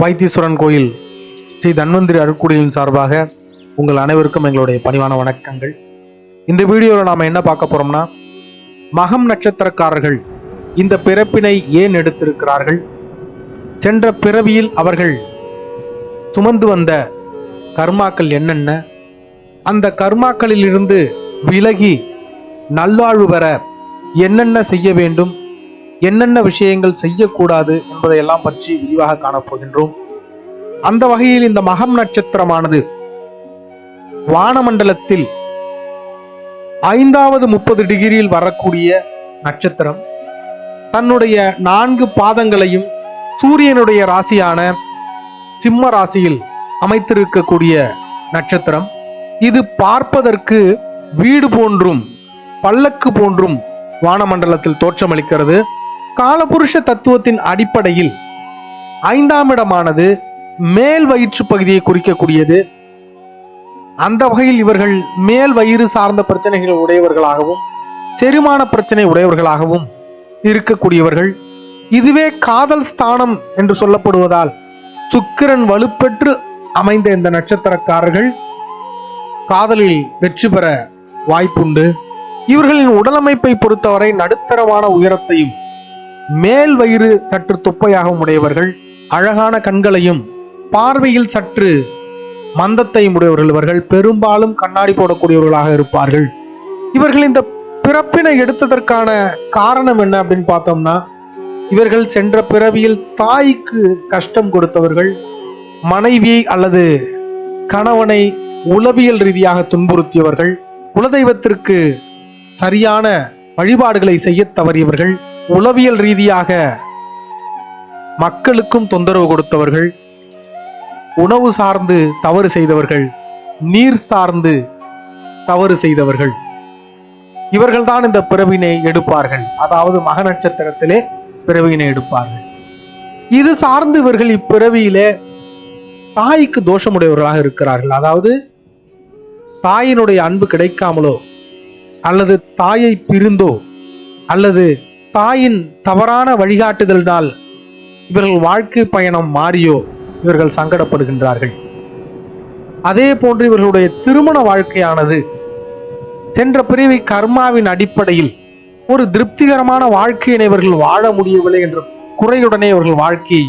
வைத்தீஸ்வரன் கோயில் ஸ்ரீ தன்வந்திரி அருக்குடியின் சார்பாக உங்கள் அனைவருக்கும் எங்களுடைய பணிவான வணக்கங்கள். இந்த வீடியோவில் நாம் என்ன பார்க்க போறோம்னா மகம் நட்சத்திரக்காரர்கள் இந்த பிறப்பினை ஏன் எடுத்திருக்கிறார்கள்? சென்ற பிறவியில் அவர்கள் சுமந்து வந்த கர்மாக்கள் என்னென்ன? அந்த கர்மாக்களில் இருந்து விலகி நல்வாழ்வு பெற என்னென்ன செய்ய வேண்டும்? என்னென்ன விஷயங்கள் செய்யக்கூடாது என்பதையெல்லாம் பற்றி விரிவாக காணப்போகின்றோம். அந்த வகையில் இந்த மகம் நட்சத்திரமானது வானமண்டலத்தில் ஐந்தாவது முப்பது டிகிரியில் வரக்கூடிய நட்சத்திரம். தன்னுடைய நான்கு பாதங்களையும் சூரியனுடைய ராசியான சிம்ம ராசியில் அமைத்திருக்கக்கூடிய நட்சத்திரம். இது பார்ப்பதற்கு வீடு போன்றும் பல்லக்கு போன்றும் வானமண்டலத்தில் தோற்றமளிக்கிறது. காலபுருஷ தத்துவத்தின் அடிப்படையில் ஐந்தாம் இடமானது மேல் வயிற்று பகுதியை குறிக்கக்கூடியது. அந்த வகையில் இவர்கள் மேல் வயிறு சார்ந்த பிரச்சனைகள் உடையவர்களாகவும் செரிமான பிரச்சனை உடையவர்களாகவும் இருக்கக்கூடியவர்கள். இதுவே காதல் ஸ்தானம் என்று சொல்லப்படுவதால் சுக்கிரன் வலுப்பெற்று அமைந்த இந்த நட்சத்திரக்காரர்கள் காதலில் வெற்றி பெற வாய்ப்புண்டு. இவர்களின் உடலமைப்பை பொறுத்தவரை நடுத்தரமான உயரத்தையும் மேல் வயிறு சற்று தொப்பையாகவும் உடையவர்கள் அழகான கண்களையும் பார்வையில் சற்று மந்தத்தையும் உடையவர்கள் இவர்கள் பெரும்பாலும் கண்ணாடி போடக்கூடியவர்களாக இருப்பார்கள். இவர்கள் இந்த பிறப்பினை எடுத்ததற்கான காரணம் என்ன அப்படின்னு பார்த்தோம்னா இவர்கள் சென்ற பிறவியில் தாய்க்கு கஷ்டம் கொடுத்தவர்கள் மனைவியை அல்லது கணவனை உளவியல் ரீதியாக துன்புறுத்தியவர்கள் குலதெய்வத்திற்கு சரியான வழிபாடுகளை செய்ய தவறியவர்கள் உளவியல் ரீதியாக மக்களுக்கும் தொந்தரவு கொடுத்தவர்கள் உணவு சார்ந்து தவறு செய்தவர்கள் நீர் சார்ந்து தவறு செய்தவர்கள் இவர்கள்தான் இந்த பிறவினை எடுப்பார்கள். அதாவது மக நட்சத்திரத்திலே பிறவினை எடுப்பார்கள். இது சார்ந்து இவர்கள் இப்பிறவியிலே தாய்க்கு தோஷமுடையவர்களாக இருக்கிறார்கள். அதாவது தாயினுடைய அன்பு கிடைக்காமலோ அல்லது தாயை பிரிந்தோ அல்லது தாயின் தவறான வழிகாட்டுதலினால் இவர்கள் வாழ்க்கை பயணம் மாறியோ இவர்கள் சங்கடப்படுகின்றார்கள். அதே போன்று இவர்களுடைய திருமண வாழ்க்கையானது சென்ற பிரிவை கர்மாவின் அடிப்படையில் ஒரு திருப்திகரமான வாழ்க்கையினை இவர்கள் வாழ முடியவில்லை என்ற குறையுடனே இவர்கள் வாழ்க்கையை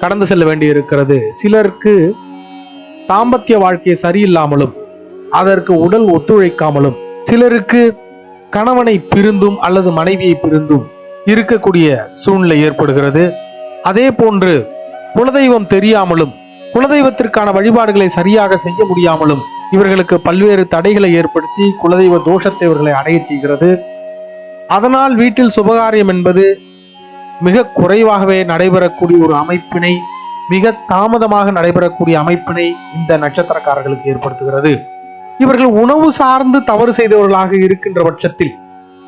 கடந்து செல்ல வேண்டியிருக்கிறது. சிலருக்கு தாம்பத்திய வாழ்க்கை சரியில்லாமலும் அதற்கு உடல் ஒத்துழைக்காமலும் சிலருக்கு கணவனை பிரிந்தும் அல்லது மனைவியை பிரிந்தும் இருக்கக்கூடிய சூழ்நிலை ஏற்படுகிறது. அதே போன்று குலதெய்வம் தெரியாமலும் குலதெய்வத்திற்கான வழிபாடுகளை சரியாக செய்ய முடியாமலும் இவர்களுக்கு பல்வேறு தடைகளை ஏற்படுத்தி குலதெய்வ தோஷத்தை இவர்களை அடையச் செய்கிறது. அதனால் வீட்டில் சுபகாரியம் என்பது மிக குறைவாகவே நடைபெறக்கூடிய ஒரு அமைப்பினை மிக தாமதமாக நடைபெறக்கூடிய அமைப்பினை இந்த நட்சத்திரக்காரர்களுக்கு ஏற்படுத்துகிறது. இவர்கள் உணவு சார்ந்து தவறு செய்தவர்களாக இருக்கின்ற பட்சத்தில்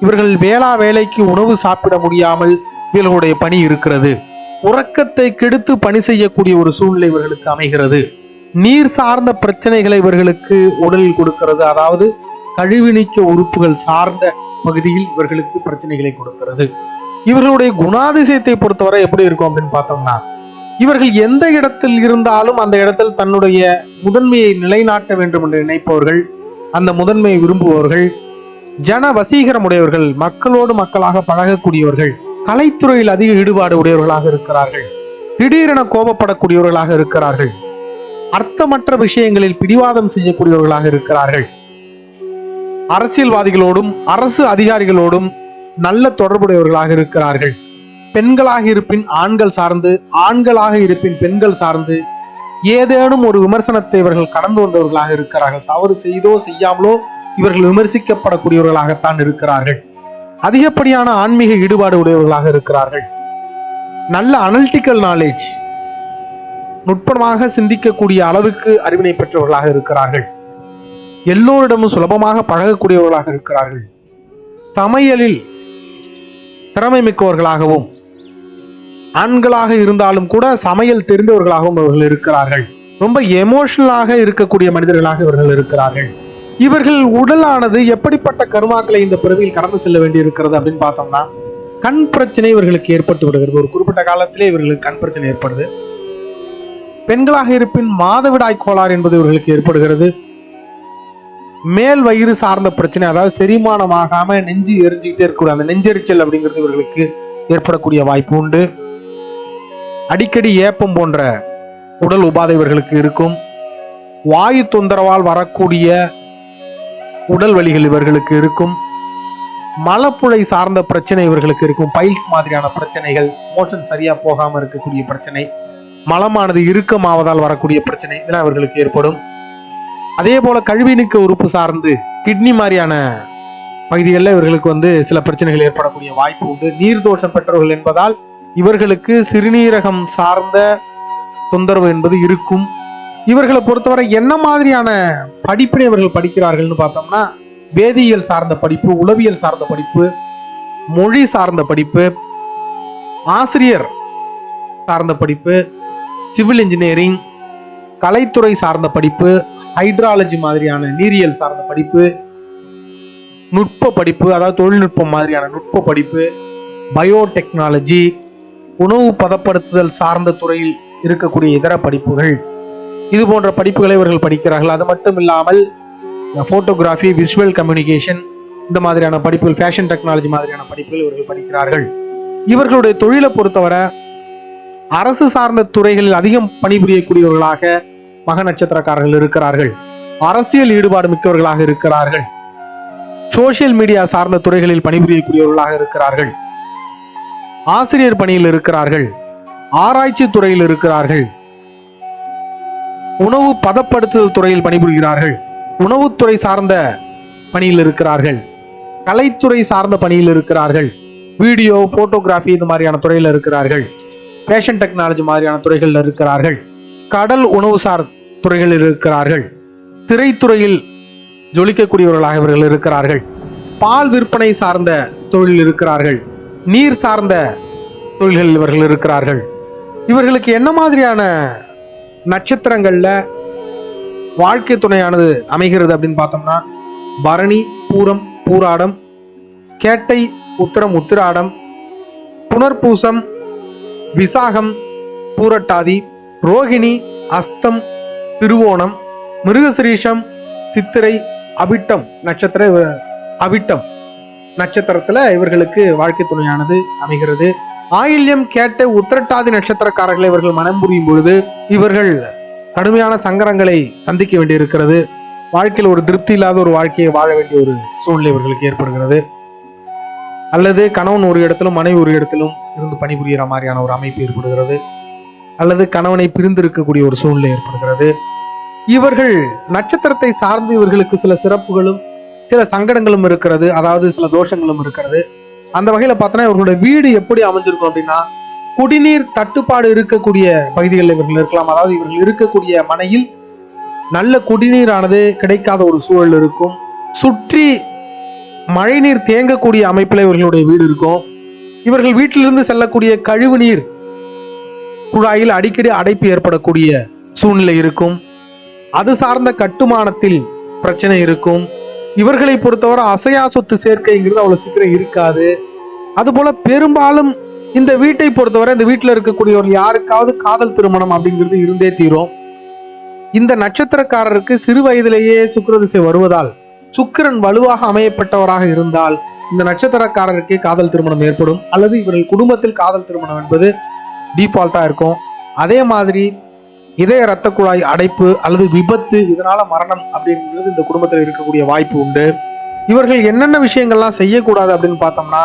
இவர்கள் வேளா வேலைக்கு உணவு சாப்பிட முடியாமல் இவர்களுடைய பணி இருக்கிறது. உறக்கத்தை கெடுத்து பணி செய்யக்கூடிய ஒரு சூழ்நிலை இவர்களுக்கு அமைகிறது. நீர் சார்ந்த பிரச்சனைகளை இவர்களுக்கு உடலில் கொடுக்கிறது. அதாவது கழிவு நீக்க உறுப்புகள் சார்ந்த பகுதியில் இவர்களுக்கு பிரச்சனைகளை கொடுக்கிறது. இவர்களுடைய குணாதிசயத்தை பொறுத்தவரை எப்படி இருக்கும் அப்படின்னு பார்த்தோம்னா இவர்கள் எந்த இடத்தில் இருந்தாலும் அந்த இடத்தில் தன்னுடைய முதன்மையை நிலைநாட்ட வேண்டும் என்று நினைப்பவர்கள் அந்த முதன்மையை விரும்புபவர்கள் ஜன வசீகரம் உடையவர்கள் மக்களோடு மக்களாக பழகக்கூடியவர்கள் கலைத்துறையில் அதிக ஈடுபாடு உடையவர்களாக இருக்கிறார்கள் திடீரென கோபப்படக்கூடியவர்களாக இருக்கிறார்கள் அர்த்தமற்ற விஷயங்களில் பிடிவாதம் செய்யக்கூடியவர்களாக இருக்கிறார்கள். அரசியல்வாதிகளோடும் அரசு அதிகாரிகளோடும் நல்ல தொடர்புடையவர்களாக இருக்கிறார்கள். பெண்களாக இருப்பின் ஆண்கள் சார்ந்து ஆண்களாக இருப்பின் பெண்கள் சார்ந்து ஏதேனும் ஒரு விமர்சனத்தை இவர்கள் கடந்து வந்தவர்களாக இருக்கிறார்கள். தவறு செய்தோ செய்யாமலோ இவர்கள் விமர்சிக்கப்படக்கூடியவர்களாகத்தான் இருக்கிறார்கள். அதிகப்படியான ஆன்மீக ஈடுபாடு உடையவர்களாக இருக்கிறார்கள். நல்ல அனலிட்டிக்கல் நாலேஜ் நுட்பமாக சிந்திக்கக்கூடிய அளவுக்கு அறிவினை பெற்றவர்களாக இருக்கிறார்கள். எல்லோரிடமும் சுலபமாக பழகக்கூடியவர்களாக இருக்கிறார்கள். சமையலில் திறமை மிக்கவர்களாகவும் ஆண்களாக இருந்தாலும் கூட சமையல் தெரிந்தவர்களாகவும் இவர்கள் இருக்கிறார்கள். ரொம்ப எமோஷனலாக இருக்கக்கூடிய மனிதர்களாக இவர்கள் இருக்கிறார்கள். இவர்கள் உடலானது எப்படிப்பட்ட கருமாக்களை இந்த பிறவியில் கடந்து செல்ல வேண்டி இருக்கிறது அப்படின்னு பார்த்தோம்னா கண் பிரச்சனை இவர்களுக்கு ஏற்பட்டு விடுகிறது. ஒரு குறிப்பிட்ட காலத்திலே இவர்களுக்கு கண் பிரச்சனை ஏற்படுது. பெண்களாக இருப்பின் மாதவிடாய் கோளாறு என்பது இவர்களுக்கு ஏற்படுகிறது. மேல் வயிறு சார்ந்த பிரச்சனை அதாவது செரிமானம் ஆகாம நெஞ்சு எரிஞ்சுக்கிட்டே இருக்கக்கூடிய அந்த நெஞ்செரிச்சல் அப்படிங்கிறது இவர்களுக்கு ஏற்படக்கூடிய வாய்ப்பு உண்டு. அடிக்கடி ஏப்பம் போன்ற உடல் உபாதை இவர்களுக்கு இருக்கும். வாயு தொந்தரவால் வரக்கூடிய உடல் வலிகள் இவர்களுக்கு இருக்கும். மலப்புழை சார்ந்த பிரச்சனை இவர்களுக்கு இருக்கும். பைல்ஸ் மாதிரியான பிரச்சனைகள் மோஷன் சரியா போகாம இருக்கக்கூடிய பிரச்சனை மலமானது இறுக்கமாவதால் வரக்கூடிய பிரச்சனை இதெல்லாம் இவர்களுக்கு ஏற்படும். அதே போல கழிவு நீக்க உறுப்பு சார்ந்து கிட்னி மாதிரியான பகுதிகளில் இவர்களுக்கு வந்து சில பிரச்சனைகள் ஏற்படக்கூடிய வாய்ப்பு உண்டு. நீர் தோஷம் பெற்றவர்கள் என்பதால் இவர்களுக்கு சிறுநீரகம் சார்ந்த தொந்தரவு என்பது இருக்கும். இவர்களை பொறுத்தவரை என்ன மாதிரியான படிப்பினை இவர்கள் படிக்கிறார்கள்னு பார்த்தோம்னா வேதியியல் சார்ந்த படிப்பு உளவியல் சார்ந்த படிப்பு மொழி சார்ந்த படிப்பு ஆசிரியர் சார்ந்த படிப்பு சிவில் இன்ஜினியரிங் கலைத்துறை சார்ந்த படிப்பு ஹைட்ராலஜி மாதிரியான நீரியல் சார்ந்த படிப்பு நுட்ப படிப்பு அதாவது தொழில்நுட்பம் மாதிரியான நுட்ப படிப்பு பயோடெக்னாலஜி உணவு பதப்படுத்துதல் சார்ந்த துறையில் இருக்கக்கூடிய இதர படிப்புகள். இது போன்ற படிப்புகளை இவர்கள் படிக்கிறார்கள். அது மட்டும் இல்லாமல் போட்டோகிராஃபி விஷுவல் கம்யூனிகேஷன் இந்த மாதிரியான படிப்புகள் ஃபேஷன் டெக்னாலஜி மாதிரியான படிப்புகள் இவர்கள் படிக்கிறார்கள். இவர்களுடைய தொழிலை பொறுத்தவரை அரசு சார்ந்த துறைகளில் அதிகம் பணிபுரியக்கூடியவர்களாக மக நட்சத்திரக்காரர்கள் இருக்கிறார்கள். அரசியல் ஈடுபாடு மிக்கவர்களாக இருக்கிறார்கள். சோசியல் மீடியா சார்ந்த துறைகளில் பணிபுரியக்கூடியவர்களாக இருக்கிறார்கள். ஆசிரியர் பணியில் இருக்கிறார்கள் ஆராய்ச்சி துறையில் இருக்கிறார்கள் உணவு பதப்படுத்துதல் துறையில் பணிபுரிகிறார்கள் உணவுத்துறை சார்ந்த பணியில் இருக்கிறார்கள் கலைத்துறை சார்ந்த பணியில் இருக்கிறார்கள் வீடியோ போட்டோகிராஃபி இது மாதிரியான துறையில் இருக்கிறார்கள் ஃபேஷன் டெக்னாலஜி மாதிரியான துறைகளில் இருக்கிறார்கள் கடல் உணவு சார் துறைகளில் இருக்கிறார்கள் திரைத்துறையில் ஜொலிக்கக்கூடியவர்களாக இவர்கள் இருக்கிறார்கள் பால் விற்பனை சார்ந்த தொழில் இருக்கிறார்கள் நீர் சார்ந்த தொழில்கள் இவர்கள் இருக்கிறார்கள். இவர்களுக்கு என்ன மாதிரியான நட்சத்திரங்களில் வாழ்க்கை துணையானது அமைகிறது அப்படின்னு பார்த்தோம்னா பரணி பூரம் பூராடம் கேட்டை உத்திரம் உத்திராடம் புனர்பூசம் விசாகம் பூரட்டாதி ரோகிணி அஸ்தம் திருவோணம் மிருகசிரீஷம் சித்திரை அபிட்டம் நட்சத்திர அபிட்டம் நட்சத்திரத்துல இவர்களுக்கு வாழ்க்கை துணையானது அமைகிறது. ஆயில்யம் கேட்ட உத்திரட்டாதி நட்சத்திரக்காரர்களை இவர்கள் மனம் புரியும் பொழுது இவர்கள் கடுமையான சங்கரங்களை சந்திக்க வேண்டியிருக்கிறது. வாழ்க்கையில் ஒரு திருப்தி இல்லாத ஒரு வாழ்க்கையை வாழ வேண்டிய ஒரு சூழ்நிலை இவர்களுக்கு ஏற்படுகிறது. அல்லது கணவன் ஒரு இடத்திலும் மனைவி ஒரு இடத்திலும் இருந்து பணிபுரிகிற மாதிரியான ஒரு அமைப்பு ஏற்படுகிறது. அல்லது கணவனை பிரிந்து இருக்கக்கூடிய ஒரு சூழ்நிலை ஏற்படுகிறது. இவர்கள் நட்சத்திரத்தை சார்ந்து இவர்களுக்கு சில சிறப்புகளும் சில சங்கடங்களும் இருக்கிறது அதாவது சில தோஷங்களும் இருக்கிறது. அந்த வகையில பார்த்தோன்னா இவர்களுடைய வீடு எப்படி அமைஞ்சிருக்கும் அப்படின்னா குடிநீர் தட்டுப்பாடு இருக்கக்கூடிய பகுதிகளில் இவர்கள் இருக்கலாம். அதாவது இவர்கள் இருக்கக்கூடிய மனையில் நல்ல குடிநீரானது கிடைக்காத ஒரு சூழல் இருக்கும். சுற்றி மழைநீர் தேங்கக்கூடிய அமைப்பில் இவர்களுடைய வீடு இருக்கும். இவர்கள் வீட்டிலிருந்து செல்லக்கூடிய கழிவு நீர் குழாயில் அடிக்கடி அடைப்பு ஏற்படக்கூடிய சூழ்நிலை இருக்கும். அது சார்ந்த கட்டுமானத்தில் பிரச்சனை இருக்கும். இவர்களை பொறுத்தவரை அசையா சொத்து சேர்க்கைங்கிறது அவ்வளவு சீக்கிரம் இருக்காது. அதுபோல பெரும்பாலும் இந்த வீட்டை பொறுத்தவரை இந்த வீட்டில் இருக்கக்கூடியவர் யாருக்காவது காதல் திருமணம் அப்படிங்கிறது இருந்தே தீரும். இந்த நட்சத்திரக்காரருக்கு சிறு வயதிலேயே சுக்கிர திசை வருவதால் சுக்கிரன் வலுவாக அமையப்பட்டவராக இருந்தால் இந்த நட்சத்திரக்காரருக்கு காதல் திருமணம் ஏற்படும். அல்லது இவர்கள் குடும்பத்தில் காதல் திருமணம் என்பது டிஃபால்ட்டா இருக்கும். அதே மாதிரி இதய இரத்த குழாய் அடைப்பு அல்லது விபத்து இதனால மரணம் அப்படிங்கிறது இந்த குடும்பத்தில் இருக்கக்கூடிய வாய்ப்பு உண்டு. இவர்கள் என்னென்ன விஷயங்கள்லாம் செய்யக்கூடாது அப்படின்னு பார்த்தோம்னா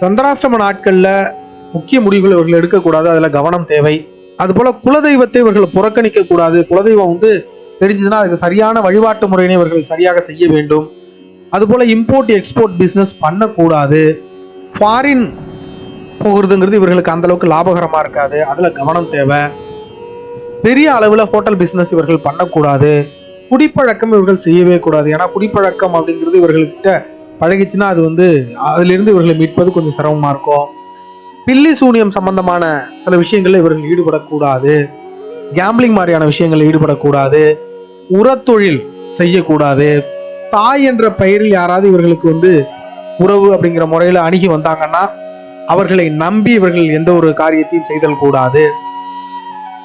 சந்திராஷ்டம நாட்களில் முக்கிய முடிவுகள் இவர்கள் எடுக்கக்கூடாது அதில் கவனம் தேவை. அதுபோல குலதெய்வத்தை இவர்கள் புறக்கணிக்க கூடாது குலதெய்வம் வந்து தெரிஞ்சதுன்னா அதுக்கு சரியான வழிபாட்டு முறையினை இவர்கள் சரியாக செய்ய வேண்டும். அதுபோல இம்போர்ட் எக்ஸ்போர்ட் பிஸ்னஸ் பண்ணக்கூடாது. ஃபாரின் போகிறதுங்கிறது இவர்களுக்கு அந்த அளவுக்கு இருக்காது. அதில் கவனம் தேவை. பெரிய அளவில் ஹோட்டல் பிஸ்னஸ் இவர்கள் பண்ணக்கூடாது. குடிப்பழக்கம் இவர்கள் செய்யவே கூடாது. ஏன்னா குடிப்பழக்கம் அப்படிங்கிறது இவர்கள்கிட்ட பழகிச்சுன்னா அது வந்து அதிலிருந்து இவர்களை மீட்பது கொஞ்சம் சிரமமாக இருக்கும். பில்லி சூனியம் சம்பந்தமான சில விஷயங்களில் இவர்கள் ஈடுபடக்கூடாது. கேம்பிளிங் மாதிரியான விஷயங்களில் ஈடுபடக்கூடாது. உரத்தொழில் செய்யக்கூடாது. தாய் என்ற பெயரில் யாராவது இவர்களுக்கு வந்து உறவு அப்படிங்கிற முறையில் அணுகி வந்தாங்கன்னா அவர்களை நம்பி இவர்கள் எந்த ஒரு காரியத்தையும் செய்தல் கூடாது.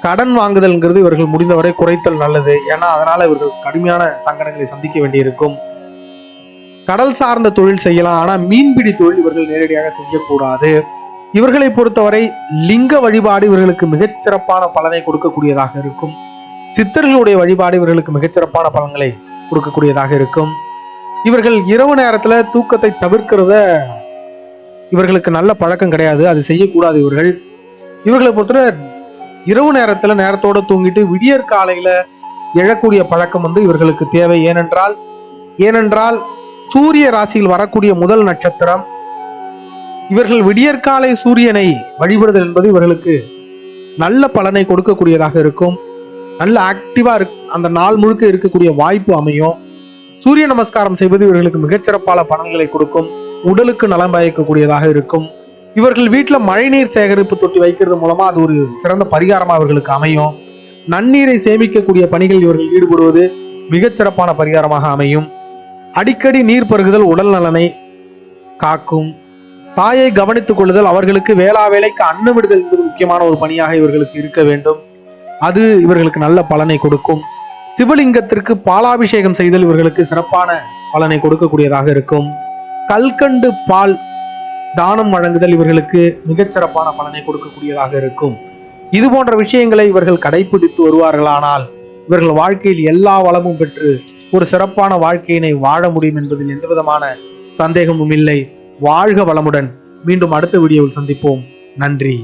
கடன் வாங்குதல்ங்கிறது இவர்கள் முடிந்தவரை குறைத்தல் நல்லது. ஏன்னா அதனால இவர்கள் கடுமையான சங்கடங்களை சந்திக்க வேண்டியிருக்கும். கடல் சார்ந்த தொழில் செய்யலாம். ஆனா மீன்பிடி தொழில் இவர்கள் நேரடியாக செய்யக்கூடாது. இவர்களை பொறுத்தவரை லிங்க வழிபாடு இவர்களுக்கு மிகச் சிறப்பான பலனை கொடுக்கக்கூடியதாக இருக்கும். சித்தர்களுடைய வழிபாடு இவர்களுக்கு மிகச்சிறப்பான பலன்களை கொடுக்கக்கூடியதாக இருக்கும். இவர்கள் இரவு நேரத்துல தூக்கத்தை தவிர்க்கிறத இவர்களுக்கு நல்ல பழக்கம் கிடையாது. அது செய்யக்கூடாது இவர்கள். இவர்களை பொறுத்தவரை இரவு நேரத்துல நேரத்தோட தூங்கிட்டு விடியற் காலையில எழக்கூடிய பழக்கம் வந்து இவர்களுக்கு தேவை. ஏனென்றால் ஏனென்றால் சூரிய ராசியில் வரக்கூடிய முதல் நட்சத்திரம் இவர்கள் விடியற்காலை சூரியனை வழிபடுதல் என்பது இவர்களுக்கு நல்ல பலனை கொடுக்கக்கூடியதாக இருக்கும். நல்ல ஆக்டிவா இருக் அந்த நாள் முழுக்க இருக்கக்கூடிய வாய்ப்பு அமையும். சூரிய நமஸ்காரம் செய்வது இவர்களுக்கு மிகச்சிறப்பான பலன்களை கொடுக்கும். உடலுக்கு நலம் பயக்கக்கூடியதாக இருக்கும். இவர்கள் வீட்டில் மழைநீர் சேகரிப்பு தொட்டி வைக்கிறது மூலமா அது ஒரு சிறந்த பரிகாரமாக அவர்களுக்கு அமையும். நன்னீரை சேமிக்கக்கூடிய பணிகள் இவர்கள் ஈடுபடுவது மிகச்சிறப்பான பரிகாரமாக அமையும். அடிக்கடி நீர் பருகுதல் உடல் நலனை காக்கும். தாயை கவனித்துக் கொள்ளுதல் அவர்களுக்கு வேளா வேலைக்கு அன்னமிடுதல் என்பது முக்கியமான ஒரு பணியாக இவர்களுக்கு இருக்க வேண்டும். அது இவர்களுக்கு நல்ல பலனை கொடுக்கும். சிவலிங்கத்திற்கு பாலாபிஷேகம் செய்தல் இவர்களுக்கு சிறப்பான பலனை கொடுக்கக்கூடியதாக இருக்கும். கல்கண்டு பால் தானம் வழங்குதல் இவர்களுக்கு மிகச்சிறப்பான பலனை கொடுக்கக்கூடியதாக இருக்கும். இது போன்ற விஷயங்களை இவர்கள் கடைபிடித்து வருவார்களானால் இவர்கள் வாழ்க்கையில் எல்லா வளமும் பெற்று ஒரு சிறப்பான வாழ்க்கையினை வாழ முடியும் என்பதில் எந்த விதமான சந்தேகமும் இல்லை. வாழ்க வளமுடன். மீண்டும் அடுத்த வீடியோவில் சந்திப்போம். நன்றி.